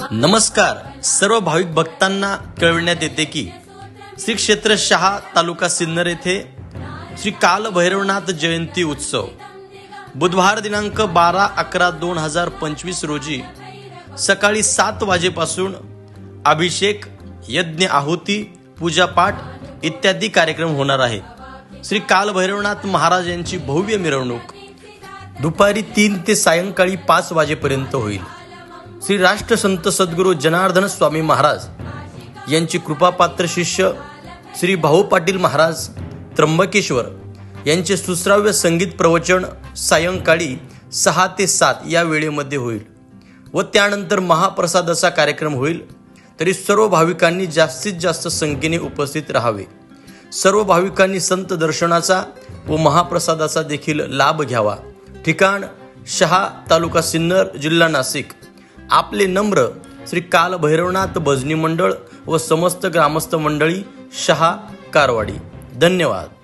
नमस्कार. सर्व भाविक भक्तांना कळविण्यात येते की श्री क्षेत्र शहा तालुका सिन्नर येथे श्री काल भैरवनाथ जयंती उत्सव. बुधवार दिनांक बारा अकरा दोन हजार पंचवीस रोजी सकाळी सात वाजेपासून अभिषेक यज्ञ आहुती पूजापाठ इत्यादी कार्यक्रम होणार आहे. श्री काल भैरवनाथ महाराज यांची भव्य मिरवणूक दुपारी तीन ते सायंकाळी पाच वाजेपर्यंत होईल. श्री राष्ट्रसंत सद्गुरू जनार्दन स्वामी महाराज यांची कृपापात्र शिष्य श्री भाऊ पाटील महाराज त्र्यंबकेश्वर यांचे सुश्राव्य संगीत प्रवचन सायंकाळी सहा ते सात या वेळेमध्ये होईल व त्यानंतर महाप्रसादाचा कार्यक्रम होईल तरी सर्व भाविकांनी जास्तीत जास्त संख्येने उपस्थित राहावे. सर्व भाविकांनी संत दर्शनाचा व महाप्रसादाचा देखील लाभ घ्यावा. ठिकाण शहा तालुका सिन्नर जिल्हा नाशिक. आपले नम्र श्री काल भैरवनाथ भजनी मंडळ व समस्त ग्रामस्थ मंडळी शहा कारवाडी. धन्यवाद.